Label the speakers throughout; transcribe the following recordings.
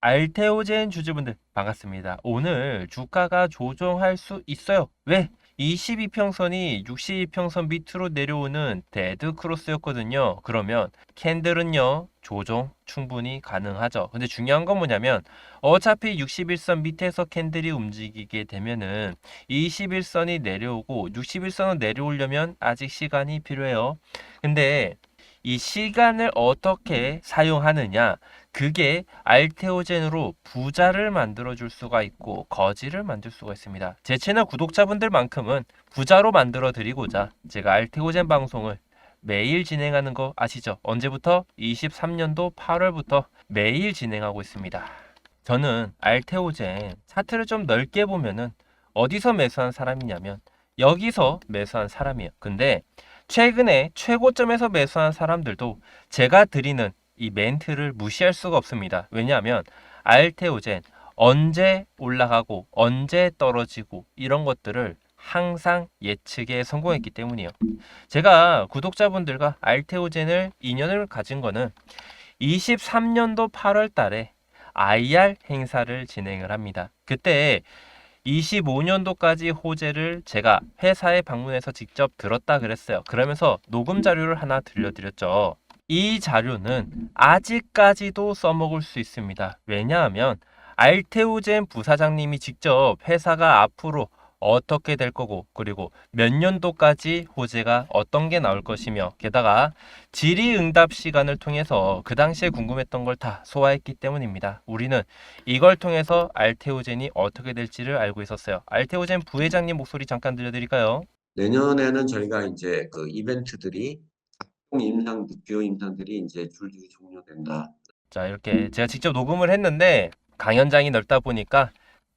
Speaker 1: 알테오젠 주주분들 반갑습니다. 오늘 주가가 조정할 수 있어요. 왜? 22평선이 62평선 밑으로 내려오는 데드 크로스였거든요. 그러면 캔들은요, 조정 충분히 가능하죠. 근데 중요한 건 뭐냐면 어차피 61선 밑에서 캔들이 움직이게 되면은 21선이 내려오고 61선은 내려오려면 아직 시간이 필요해요. 근데 이 시간을 어떻게 사용하느냐 그게 알테오젠으로 부자를 만들어 줄 수가 있고 거지를 만들 수가 있습니다. 제 채널 구독자분들만큼은 부자로 만들어 드리고자 제가 알테오젠 방송을 매일 진행하는 거 아시죠? 언제부터? 23년도 8월부터 매일 진행하고 있습니다. 저는 알테오젠 차트를 좀 넓게 보면은 어디서 매수한 사람이냐면 여기서 매수한 사람이에요. 근데 최근에 최고점에서 매수한 사람들도 제가 드리는 이 멘트를 무시할 수가 없습니다. 왜냐하면 알테오젠 언제 올라가고 언제 떨어지고 이런 것들을 항상 예측에 성공했기 때문이에요. 제가 구독자분들과 알테오젠을 인연을 가진 거는 23년도 8월 달에 IR 행사를 진행을 합니다. 그때 25년도까지 호재를 제가 회사에 방문해서 직접 들었다 그랬어요. 그러면서 녹음 자료를 하나 들려드렸죠. 이 자료는 아직까지도 써먹을 수 있습니다. 왜냐하면 알테오젠 부사장님이 직접 회사가 앞으로 어떻게 될 거고 그리고 몇 년도까지 호재가 어떤 게 나올 것이며 게다가 질의응답 시간을 통해서 그 당시에 궁금했던 걸 다 소화했기 때문입니다. 우리는 이걸 통해서 알테오젠이 어떻게 될지를 알고 있었어요. 알테오젠 부회장님 목소리 잠깐 들려드릴까요?
Speaker 2: 내년에는 저희가 이제 그 이벤트들이 임상, 주요 임상들이 이제 줄줄이 종료된다.
Speaker 1: 자, 이렇게 제가 직접 녹음을 했는데 강연장이 넓다 보니까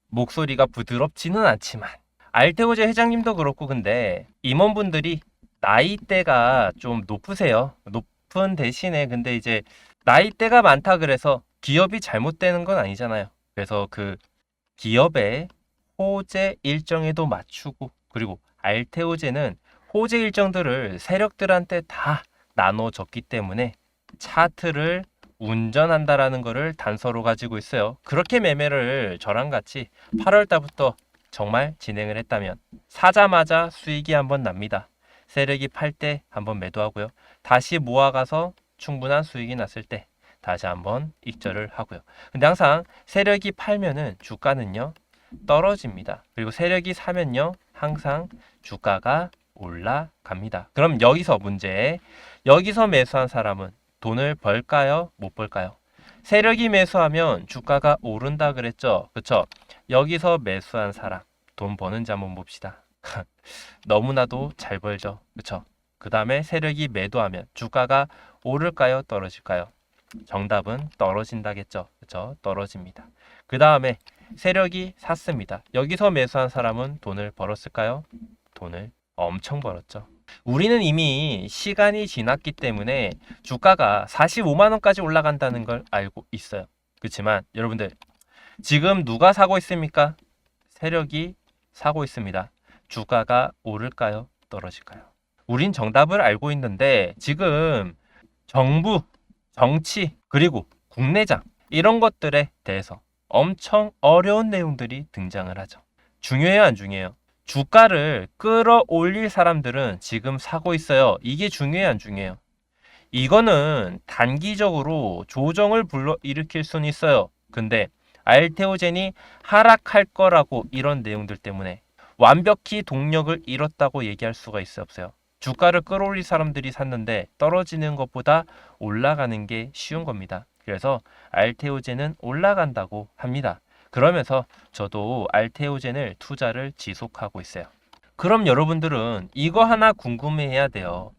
Speaker 1: 목소리가 부드럽지는 않지만 알테오제 회장님도 그렇고 근데 임원분들이 나이대가 좀 높으세요. 높은 대신에 근데 이제 나이대가 많다 그래서 기업이 잘못되는 건 아니잖아요. 그래서 그 기업의 호재 일정에도 맞추고 그리고 알테오제는 호재 일정들을 세력들한테 다 나눠줬기 때문에 차트를 운전한다라는 거를 단서로 가지고 있어요. 그렇게 매매를 저랑 같이 8월 달부터 정말 진행을 했다면 사자마자 수익이 한번 납니다. 세력이 팔 때 한번 매도하고요. 다시 모아가서 충분한 수익이 났을 때 다시 한번 익절을 하고요. 근데 항상 세력이 팔면은 주가는요 떨어집니다. 그리고 세력이 사면요 항상 주가가 올라갑니다. 그럼 여기서 문제 여기서 매수한 사람은 돈을 벌까요? 못 벌까요? 세력이 매수하면 주가가 오른다 그랬죠. 그쵸? 여기서 매수한 사람 돈 버는지 한번 봅시다. 너무나도 잘 벌죠. 그쵸? 그 다음에 세력이 매도하면 주가가 오를까요? 떨어질까요? 정답은 떨어진다겠죠. 그쵸? 떨어집니다. 그 다음에 세력이 샀습니다. 여기서 매수한 사람은 돈을 벌었을까요? 돈을 엄청 벌었죠. 우리는 이미 시간이 지났기 때문에 주가가 45만 원까지 올라간다는 걸 알고 있어요. 그렇지만 여러분들 지금 누가 사고 있습니까? 세력이 사고 있습니다. 주가가 오를까요? 떨어질까요? 우린 정답을 알고 있는데 지금 정부, 정치, 그리고 국내장 이런 것들에 대해서 엄청 어려운 내용들이 등장을 하죠. 중요해요, 안 중요해요? 주가를 끌어올릴 사람들은 지금 사고 있어요. 이게 중요해요, 안 중요해요? 이거는 단기적으로 조정을 불러 일으킬 수는 있어요. 근데 알테오젠이 하락할 거라고 이런 내용들 때문에 완벽히 동력을 잃었다고 얘기할 수가 있어요, 없어요? 주가를 끌어올릴 사람들이 샀는데 떨어지는 것보다 올라가는 게 쉬운 겁니다. 그래서 알테오젠은 올라간다고 합니다. 그러면서 저도 알테오젠을 투자를 지속하고 있어요. 그럼 여러분들은 이거 하나 궁금해해야 돼요.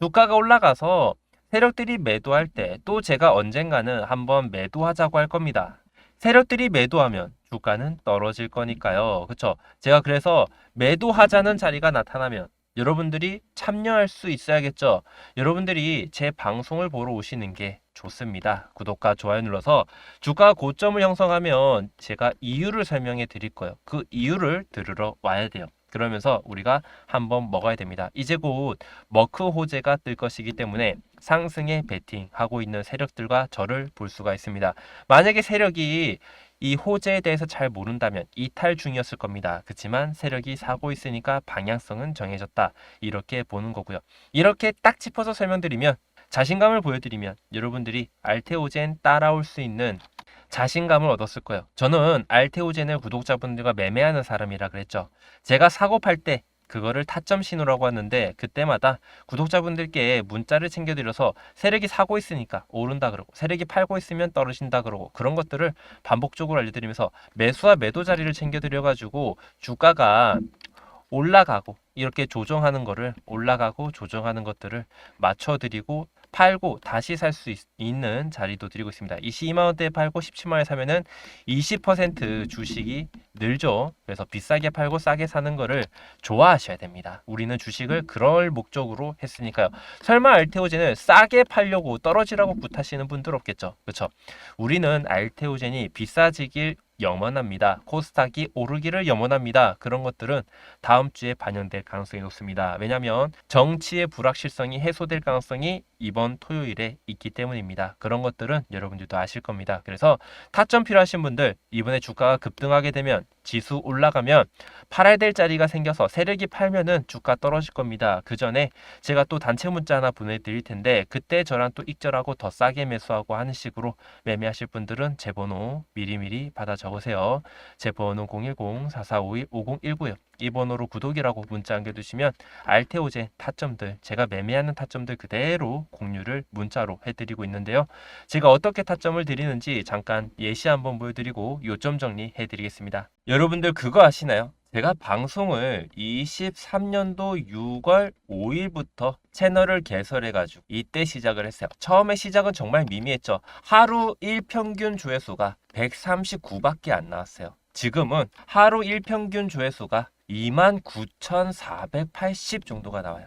Speaker 1: 주가가 올라가서 세력들이 매도할 때 또 제가 언젠가는 한번 매도하자고 할 겁니다. 세력들이 매도하면 주가는 떨어질 거니까요. 그쵸? 제가 그래서 매도하자는 자리가 나타나면 여러분들이 참여할 수 있어야겠죠. 여러분들이 제 방송을 보러 오시는 게 좋습니다. 구독과 좋아요 눌러서 주가 고점을 형성하면 제가 이유를 설명해 드릴 거예요. 그 이유를 들으러 와야 돼요. 그러면서 우리가 한번 먹어야 됩니다. 이제 곧 머크 호재가 뜰 것이기 때문에 상승에 베팅하고 있는 세력들과 저를 볼 수가 있습니다. 만약에 세력이 이 호재에 대해서 잘 모른다면 이탈 중이었을 겁니다. 그렇지만 세력이 사고 있으니까 방향성은 정해졌다. 이렇게 보는 거고요. 이렇게 딱 짚어서 설명드리면 자신감을 보여드리면 여러분들이 알테오젠 따라올 수 있는 자신감을 얻었을 거예요. 저는 알테오젠을 구독자분들과 매매하는 사람이라 그랬죠. 제가 사고 팔 때 그거를 타점 신호라고 하는데 그때마다 구독자분들께 문자를 챙겨드려서 세력이 사고 있으니까 오른다 그러고 세력이 팔고 있으면 떨어진다 그러고 그런 것들을 반복적으로 알려드리면서 매수와 매도 자리를 챙겨드려가지고 주가가 올라가고 이렇게 조정하는 거를 올라가고 조정하는 것들을 맞춰드리고 팔고 다시 살 수 있는 자리도 드리고 있습니다. 22만 원대에 팔고 17만 원에 사면은 20% 주식이 늘죠. 그래서 비싸게 팔고 싸게 사는 거를 좋아하셔야 됩니다. 우리는 주식을 그럴 목적으로 했으니까요. 설마 알테오젠을 싸게 팔려고 떨어지라고 굿하시는 분들 없겠죠. 그렇죠? 우리는 알테오젠이 비싸지길 염원합니다. 코스닥이 오르기를 염원합니다. 그런 것들은 다음 주에 반영될 가능성이 높습니다. 왜냐하면 정치의 불확실성이 해소될 가능성이 이번 토요일에 있기 때문입니다. 그런 것들은 여러분들도 아실 겁니다. 그래서 타점 필요하신 분들 이번에 주가가 급등하게 되면 지수 올라가면 팔아야 될 자리가 생겨서 세력이 팔면은 주가 떨어질 겁니다. 그 전에 제가 또 단체 문자 하나 보내드릴 텐데 그때 저랑 또 익절하고 더 싸게 매수하고 하는 식으로 매매하실 분들은 제 번호 미리미리 받아 적으세요. 제 번호 010-4451-5019요. 이 번호로 구독이라고 문자 남겨두시면 알테오젠 타점들 제가 매매하는 타점들 그대로 공유를 문자로 해드리고 있는데요. 제가 어떻게 타점을 드리는지 잠깐 예시 한번 보여드리고 요점 정리 해드리겠습니다. 여러분들 그거 아시나요? 제가 방송을 23년도 6월 5일부터 채널을 개설해가지고 이때 시작을 했어요. 처음에 시작은 정말 미미했죠. 하루 일평균 조회수가 139밖에 안 나왔어요. 지금은 하루 일평균 조회수가 29,480 정도가 나와요.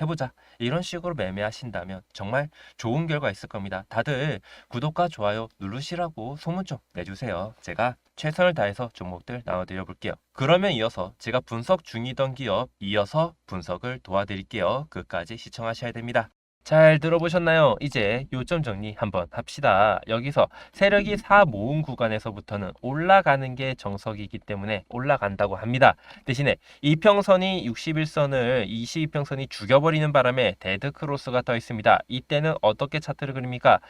Speaker 1: 해보자. 이런 식으로 매매하신다면 정말 좋은 결과 있을 겁니다. 다들 구독과 좋아요 누르시라고 소문 좀 내주세요. 제가 최선을 다해서 종목들 나눠드려 볼게요. 그러면 이어서 제가 분석 중이던 기업 이어서 분석을 도와드릴게요. 끝까지 시청하셔야 됩니다. 잘 들어보셨나요? 이제 요점 정리 한번 합시다. 여기서 세력이 4 모음 구간에서부터는 올라가는 게 정석이기 때문에 올라간다고 합니다. 대신에 이평선이 61선을 22평선이 죽여버리는 바람에 데드크로스가 떠 있습니다. 이때는 어떻게 차트를 그립니까?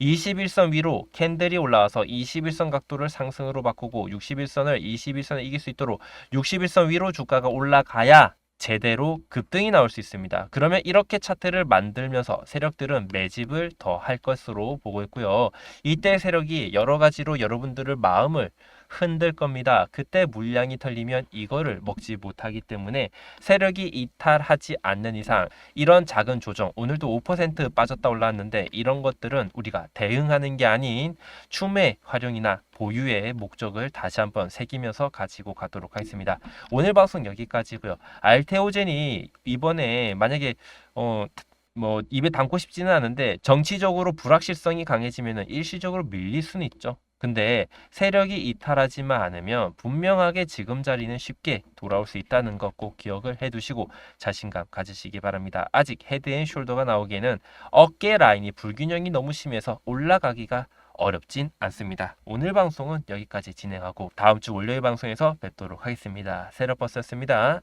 Speaker 1: 21선 위로 캔들이 올라와서 21선 각도를 상승으로 바꾸고 61선을 21선을 이길 수 있도록 61선 위로 주가가 올라가야 제대로 급등이 나올 수 있습니다. 그러면 이렇게 차트를 만들면서 세력들은 매집을 더 할 것으로 보고 있고요. 이때 세력이 여러 가지로 여러분들을 마음을 흔들 겁니다. 그때 물량이 털리면 이거를 먹지 못하기 때문에 세력이 이탈하지 않는 이상 이런 작은 조정 오늘도 5% 빠졌다 올라왔는데 이런 것들은 우리가 대응하는 게 아닌 추매 활용이나 보유의 목적을 다시 한번 새기면서 가지고 가도록 하겠습니다. 오늘 방송 여기까지고요. 알테오젠이 이번에 만약에 어 뭐 입에 담고 싶지는 않은데 정치적으로 불확실성이 강해지면은 일시적으로 밀릴 수는 있죠. 근데 세력이 이탈하지만 않으면 분명하게 지금 자리는 쉽게 돌아올 수 있다는 것 꼭 기억을 해두시고 자신감 가지시기 바랍니다. 아직 헤드앤숄더가 나오기에는 어깨 라인이 불균형이 너무 심해서 올라가기가 어렵진 않습니다. 오늘 방송은 여기까지 진행하고 다음 주 월요일 방송에서 뵙도록 하겠습니다. 세러버스였습니다.